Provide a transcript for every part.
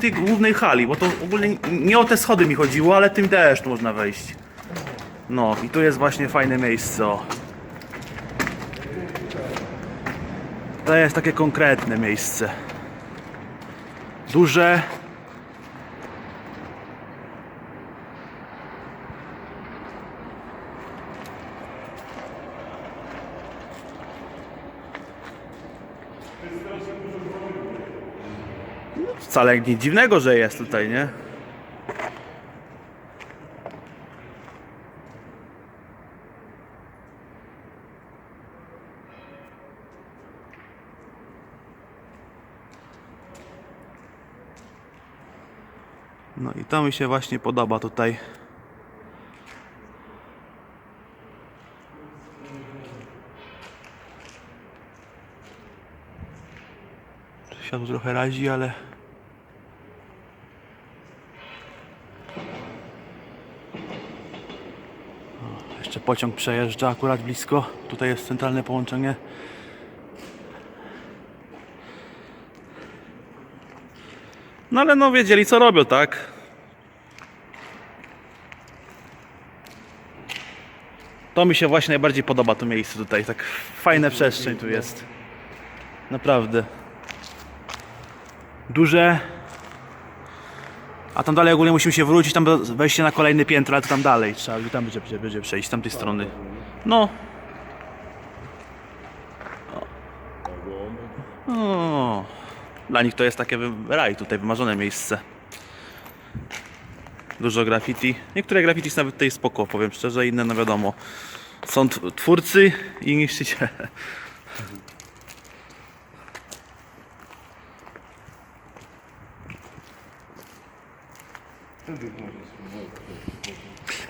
tej głównej hali, bo to ogólnie nie o te schody mi chodziło, ale tym też można wejść. No i tu jest właśnie fajne miejsce. To jest takie konkretne miejsce. Duże. Wcale nic dziwnego, że jest tutaj, nie? No i to mi się właśnie podoba tutaj. Światło trochę razi, ale... pociąg przejeżdża akurat blisko. Tutaj jest centralne połączenie. No ale no wiedzieli co robią, tak? To mi się właśnie najbardziej podoba to miejsce tutaj. Tak fajna przestrzeń tu jest. Naprawdę. Duże. A tam dalej ogólnie musimy się wrócić, tam wejście na kolejne piętro, ale to tam dalej trzeba, tam będzie, będzie, będzie przejść, z tamtej strony. No. O. Dla nich to jest takie raj, tutaj wymarzone miejsce. Dużo graffiti. Niektóre graffiti są nawet tutaj spoko, powiem szczerze, inne no wiadomo. Są tw- twórcy i niszczyciele.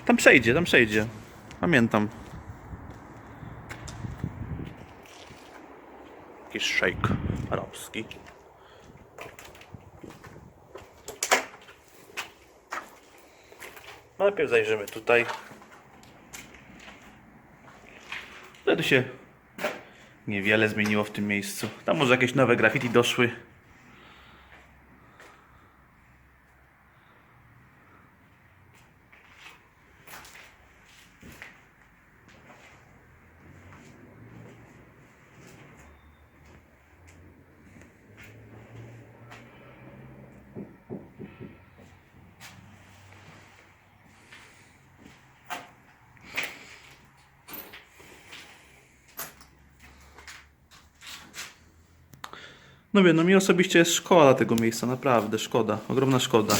Tam przejdzie, tam przejdzie. Pamiętam. Jakiś szejk arabski. Najpierw zajrzymy tutaj. No tu się niewiele zmieniło w tym miejscu. Tam może jakieś nowe graffiti doszły. No wiem, no mi osobiście jest szkoda tego miejsca, naprawdę szkoda, ogromna szkoda.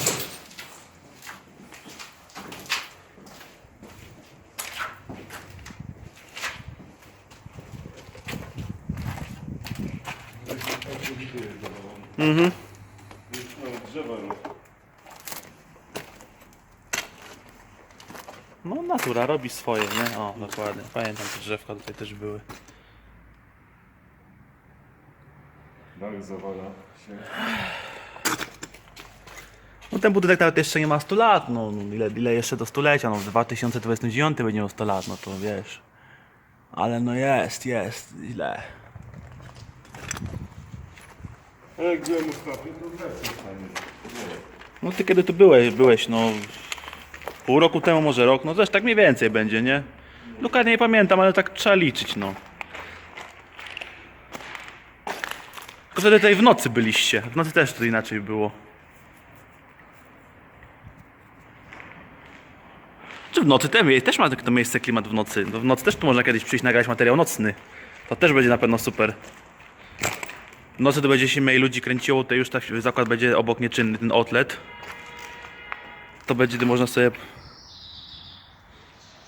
Mhm. No natura robi swoje, nie? O, dokładnie. Pamiętam, te drzewka tutaj też były. Się. No ten budynek nawet jeszcze nie ma 100 lat, no no, ile, ile jeszcze do stulecia, no w 2029 będzie miał 100 lat, no to wiesz. Ale no jest, jest, źle. A jak byłem ostatnio, to wreszcie stanie. No ty kiedy tu byłeś, byłeś, no pół roku temu, może rok, no też tak mniej więcej będzie, nie? Dokładnie nie pamiętam, ale tak trzeba liczyć, no. Tylko wtedy tutaj w nocy byliście, w nocy też to inaczej było. Czy w nocy te, też ma to miejsce klimat w nocy. No w nocy też tu można kiedyś przyjść nagrać materiał nocny. To też będzie na pewno super. W nocy to będzie się mniej ludzi kręciło, to już tak zakład będzie obok nieczynny, ten outlet. To będzie można sobie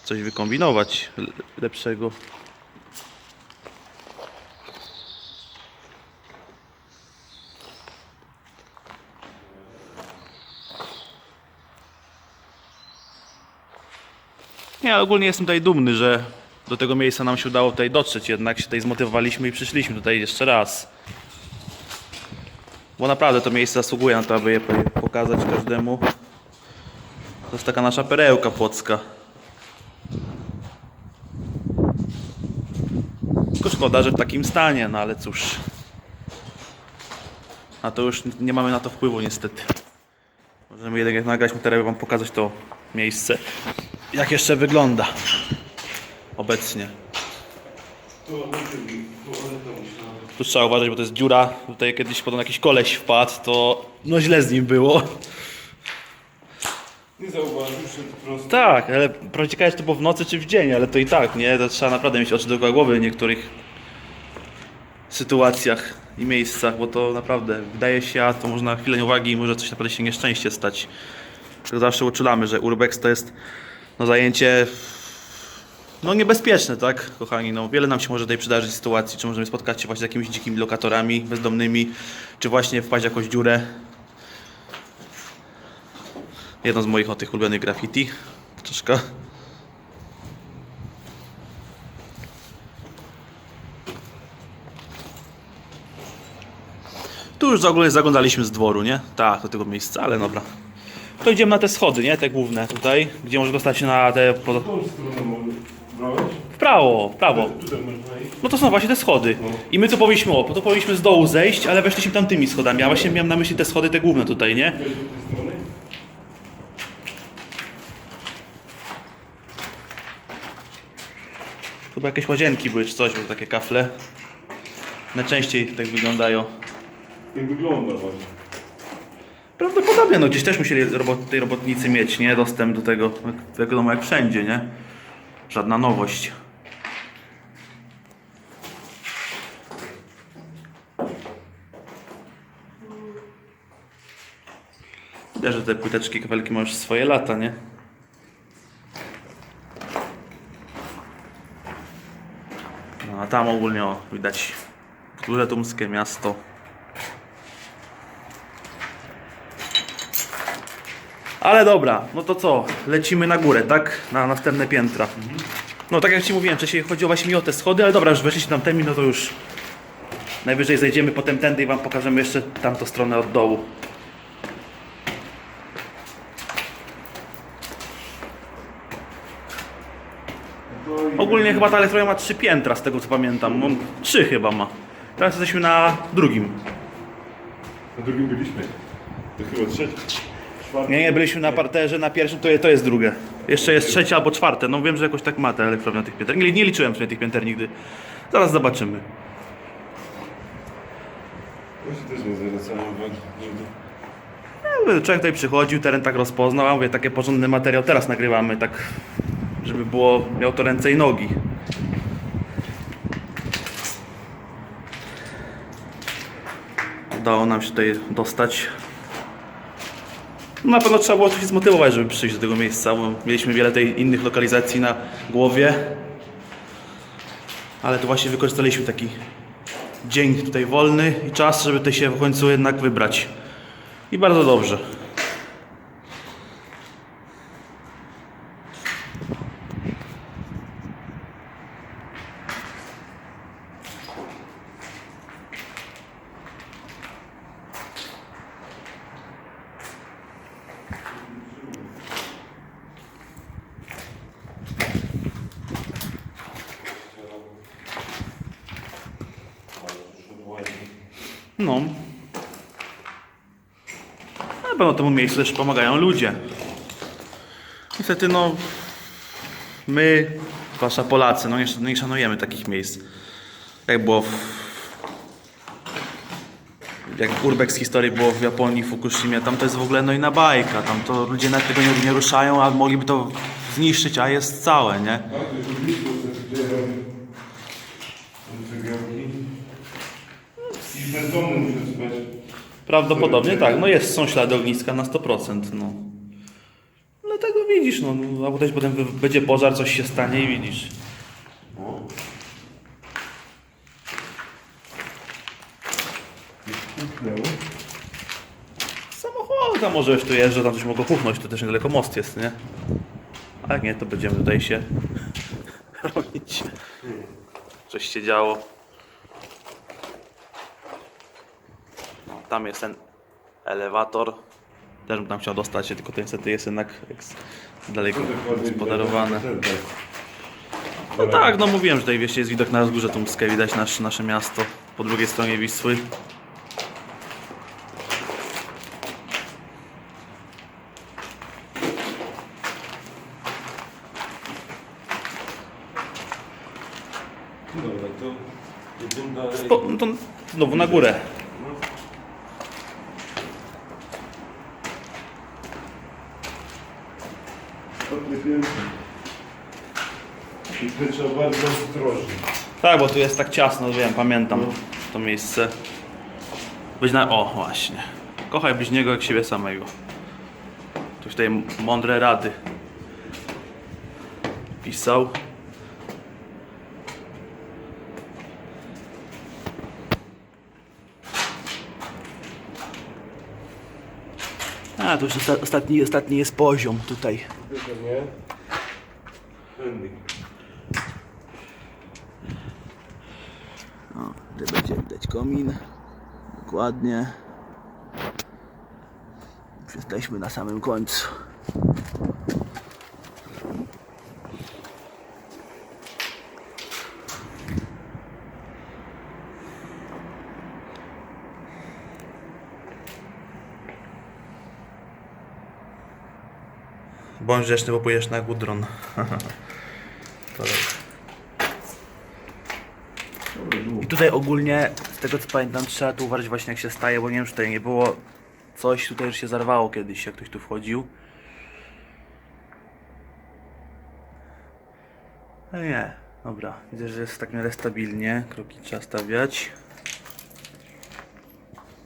coś wykombinować le- lepszego. Nie, ogólnie jestem tutaj dumny, że do tego miejsca nam się udało tutaj dotrzeć, jednak się tutaj zmotywowaliśmy i przyszliśmy tutaj jeszcze raz. Bo naprawdę to miejsce zasługuje na to, aby je po- pokazać każdemu. To jest taka nasza perełka płocka. Tylko szkoda, że w takim stanie, no ale cóż. A to już nie mamy na to wpływu niestety. Możemy jednak nagrać materiał, wam pokazać to miejsce. Jak jeszcze wygląda obecnie. Tu trzeba uważać, bo to jest dziura. Tutaj kiedyś podobno jakiś koleś wpadł, to no źle z nim było. Nie zauważył, że po prostu... Tak, ale prawda ciekawe, czy to było w nocy czy w dzień, ale to i tak, nie? To trzeba naprawdę mieć oczy do głowy w niektórych sytuacjach i miejscach, bo to naprawdę wydaje się, a to można na chwilę uwagi i może coś naprawdę się nieszczęście stać. Zawsze uczulamy, że urbex to jest no, zajęcie no niebezpieczne, tak, kochani? No, wiele nam się może tutaj przydarzyć sytuacji, czy możemy spotkać się właśnie z jakimiś dzikimi lokatorami bezdomnymi, czy właśnie wpaść w jakąś dziurę. Jedno z moich o tych ulubionych graffiti. Troszkę. Tu już ogólnie zaglądaliśmy z dworu, nie? Tak, do tego miejsca, ale dobra. To idziemy na te schody, nie? Te główne tutaj, gdzie może dostać się na te... Po... Tą stronę może brałeś? W prawo, w prawo. Tutaj można iść. No to są właśnie te schody. I my tu powinniśmy, o, to powinniśmy z dołu zejść, ale weszliśmy tamtymi schodami. Ja właśnie miałem na myśli te schody, te główne tutaj, nie? Do tej strony. Chyba jakieś łazienki były czy coś, bo takie kafle. Najczęściej tak wyglądają. Tak wygląda właśnie. Prawdopodobnie, no gdzieś też musieli robot, tej robotnicy mieć, nie? Dostęp do tego, jak, wiadomo jak wszędzie, nie? Żadna nowość. Widać, że te płyteczki, mają już swoje lata, nie? No a tam ogólnie o, widać duże tumskie miasto. Ale dobra, no to co? Lecimy na górę, tak? Na następne piętra. No tak jak Ci mówiłem, wcześniej chodziło właśnie mi o te schody, ale dobra, już weszliśmy tam temi, no to już najwyżej zejdziemy potem tędy i Wam pokażemy jeszcze tamtą stronę od dołu. Ogólnie chyba ta elektronia ma trzy piętra, z tego co pamiętam. On trzy chyba ma. Teraz jesteśmy na drugim. Na drugim byliśmy. To chyba trzeci. Nie, nie, byliśmy na parterze, na pierwszym to, je- to jest drugie. Jeszcze jest trzecie albo czwarte. No wiem, że jakoś tak ma ta elektrownia tych pięter. Nie, nie liczyłem sobie tych pięter nigdy. Zaraz zobaczymy. Właśnie też nie zwracałem uwagi. nigdy. No, Człowiek tutaj przychodził, teren tak rozpoznał, a mówię, takie porządny materiał teraz nagrywamy, tak żeby było, miał to ręce i nogi. Udało nam się tutaj dostać. Na pewno trzeba było coś zmotywować, żeby przyjść do tego miejsca, bo mieliśmy wiele tej innych lokalizacji na głowie. Ale tu właśnie wykorzystaliśmy taki dzień tutaj wolny i czas, żeby tutaj się w końcu jednak wybrać. I bardzo dobrze. No. Na pewno temu miejscu też pomagają ludzie. Niestety, no. My, zwłaszcza Polacy, no nie, sz- nie szanujemy takich miejsc. Jak było w. Jak urbex historii było w Japonii, w Fukushimie, tam to jest w ogóle no i na bajka. Tam to ludzie nawet tego nie, nie ruszają, a mogliby to zniszczyć, a jest całe, nie? Prawdopodobnie tak, no jest, są ślady ogniska na 100%, no. Dlatego widzisz, no, no a potem będzie pożar, coś się stanie i widzisz. Tam może już tu jeżdżą, tam coś mogą puchnąć, to też niedaleko most jest, nie? A jak nie, to będziemy tutaj się robić. Coś się działo. tam jest ten elewator. Też bym tam chciał dostać się, tylko to niestety jest jednak daleko, dalej gospodarowane. No tak, no mówiłem, że tutaj wieście jest widok na wzgórze Tumskie, widać nasz, nasze miasto po drugiej stronie Wisły. Dobra, dalej. No to znowu na górę. Tak, bo tu jest tak ciasno, wiem, pamiętam to miejsce. Być na... O, właśnie. Kochaj bliźniego jak siebie samego. Tu tutaj mądre rady. Pisał. A, to już osta- ostatni, ostatni jest poziom tutaj. Tylko nie. O, tutaj będzie widać komin. Dokładnie. Już Jesteśmy na samym końcu. Bądź grzeczny, bo pójdziesz na Gudron. to i tutaj ogólnie, z tego co pamiętam, trzeba tu uważać właśnie jak się staje, bo nie wiem, czy tutaj nie było coś tutaj już się zarwało kiedyś, jak ktoś tu wchodził. No nie, dobra, widzę, że jest tak miarę stabilnie, kroki trzeba stawiać.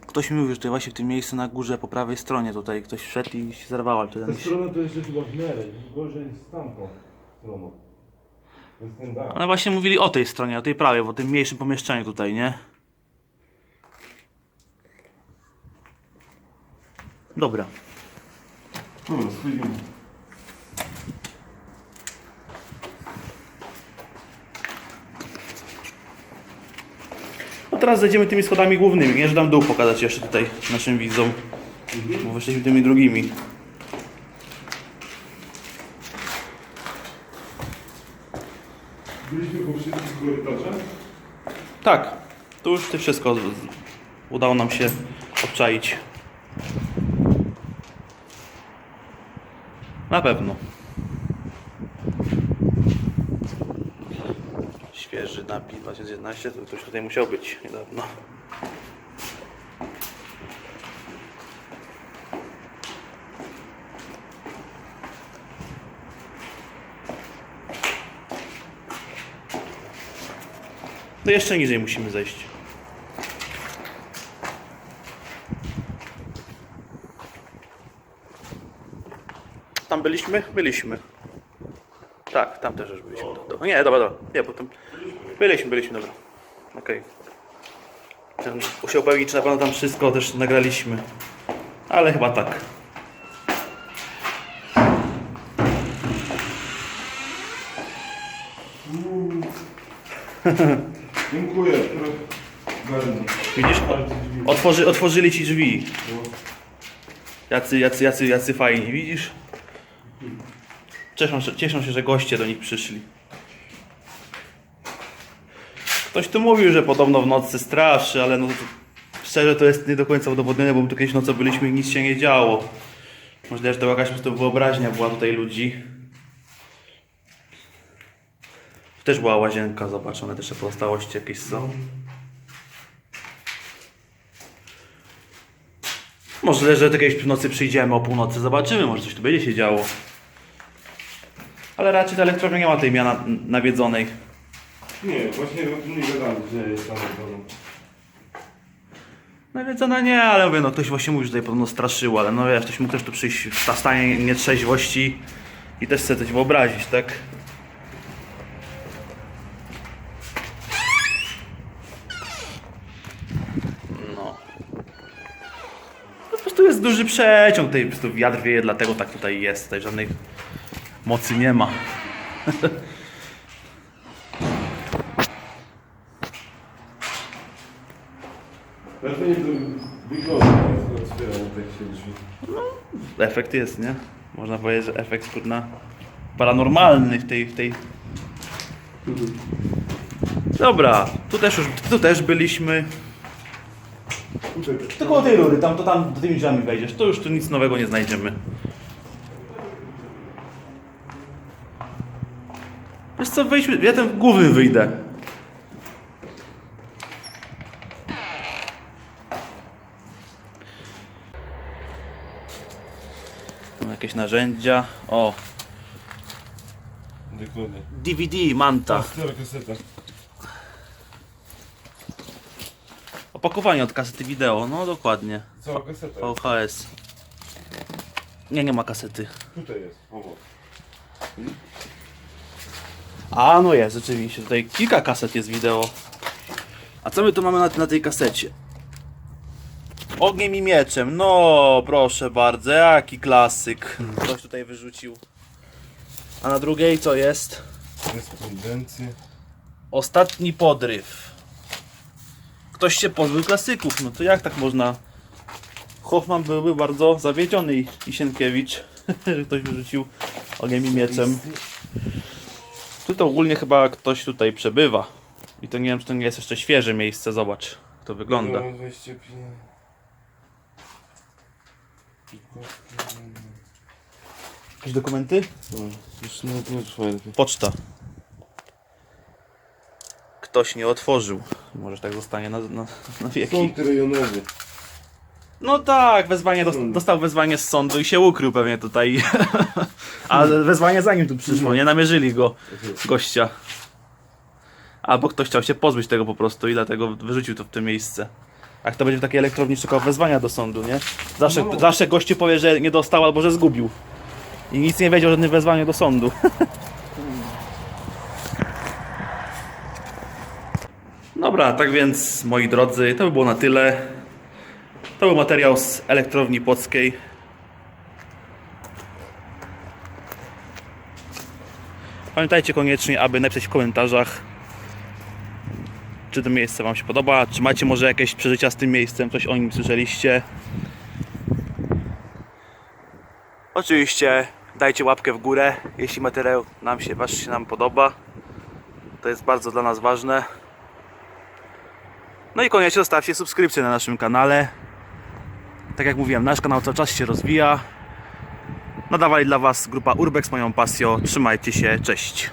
Ktoś mi mówił, że tutaj właśnie w tym miejscu na górze, po prawej stronie tutaj ktoś wszedł i się zarwało, ale wtedy Ta strona to jeszcze chyba w miarę. Gorzej z tamtą stroną. Ale właśnie mówili o tej stronie, o tej prawej, o tym mniejszym pomieszczeniu tutaj, nie? Dobra. Dobra, schodzimy. No teraz zejdziemy tymi schodami głównymi, nie że dam dół pokazać jeszcze tutaj naszym widzom. Bo wyszliśmy tymi drugimi. Byliśmy po wszystkich korytarzach. Tak, tu już ty wszystko z- z- udało nam się obczaić. Na pewno. Świeży napis 2011, to ktoś tutaj musiał być niedawno. To jeszcze niżej musimy zejść. Tam byliśmy? Byliśmy. Tak, tam też już byliśmy. Do. Nie, dobra, dobra. Nie, bo tam... Byliśmy, byliśmy, dobra. Okej. Okay. Musiał upewnić, czy na pewno tam wszystko też nagraliśmy. Ale chyba tak. Dziękuję. Widzisz? Otworzy, otworzyli ci drzwi. Jacy, jacy, jacy, jacy fajni, widzisz? Cieszą, cieszą się, że goście do nich przyszli. Ktoś tu mówił, że podobno w nocy straszy, ale no szczerze to jest nie do końca udowodnione, bo my tu kiedyś nocą byliśmy i nic się nie działo. Możliwe, że to jakaś po prostu wyobraźnia była tutaj ludzi. Też była łazienka, zobacz, one też pozostałości jakieś są. Może, że kiedyś w nocy przyjdziemy o północy, zobaczymy, może coś tu będzie się działo. Ale raczej ta elektrownia nie ma tej miana nawiedzonej. Nie, właśnie o tym nie gadamy, że jest tam. Nawiedzona nie, ale mówię, no ktoś właśnie mówił, że tutaj podobno straszyło, ale no wiesz, ktoś mógł też tu przyjść w stanie nietrzeźwości i też sobie coś wyobrazić, tak? No. Po prostu jest duży przeciąg, tutaj po prostu wiatr wieje, dlatego tak tutaj jest, tutaj żadnej mocy nie ma. Pewnie to wygląda, jak otwieramy się drzwi. efekt jest, nie? Można powiedzieć, że efekt kurna paranormalny w tej, w tej... Dobra, tu też już, tu też byliśmy. Tylko koło tej rury, tam to tam do tymi drzwiami wejdziesz. To już tu nic nowego nie znajdziemy. Wiesz co, wejdźmy, ja ten główny wyjdę. Tam jakieś narzędzia. O, DVD, manta. Opakowanie od kasety wideo, no dokładnie. Cała kaseta. VHS. Nie, nie ma kasety. Tutaj jest. Obok. A, no jest, rzeczywiście. Tutaj kilka kaset jest wideo. A co my tu mamy na, na tej kasecie? Ogniem i mieczem. No, proszę bardzo, jaki klasyk. Ktoś tutaj wyrzucił. A na drugiej co jest? Korespondencje. Ostatni podryw. Ktoś się pozbył klasyków. No to jak tak można? Hoffman byłby bardzo zawiedziony i Sienkiewicz. że Ktoś wyrzucił ogniem i mieczem. Tu to ogólnie chyba ktoś tutaj przebywa. I to nie wiem, czy to nie jest jeszcze świeże miejsce. Zobacz, jak to wygląda. No, 25. Jakieś dokumenty? O, Już nawet nie otwarte. Poczta. Ktoś nie otworzył. Może tak zostanie na, na, na wieki. Sąd rejonowy. No tak, wezwanie dos- dostał wezwanie z sądu i się ukrył pewnie tutaj. Ale wezwanie zanim tu przyszło, nie namierzyli go, gościa. Albo ktoś chciał się pozbyć tego po prostu i dlatego wyrzucił to w to miejsce. Jak to będzie w takiej elektrowni szukał wezwania do sądu, nie? Zawsze, No. zawsze gościu powie, że nie dostał albo że zgubił. I nic nie wiedział o żadnym wezwaniu do sądu. Dobra, tak więc moi drodzy, to by było na tyle. To był materiał z elektrowni płockiej. Pamiętajcie koniecznie, aby napisać w komentarzach, czy to miejsce Wam się podoba, czy macie może jakieś przeżycia z tym miejscem, coś o nim słyszeliście. Oczywiście dajcie łapkę w górę, jeśli materiał nam się, Wasz się nam podoba. To jest bardzo dla nas ważne. No i koniecznie zostawcie subskrypcję na naszym kanale. Tak jak mówiłem, nasz kanał cały czas się rozwija. Nadawali dla Was grupa Urbex moją pasją. Trzymajcie się, cześć.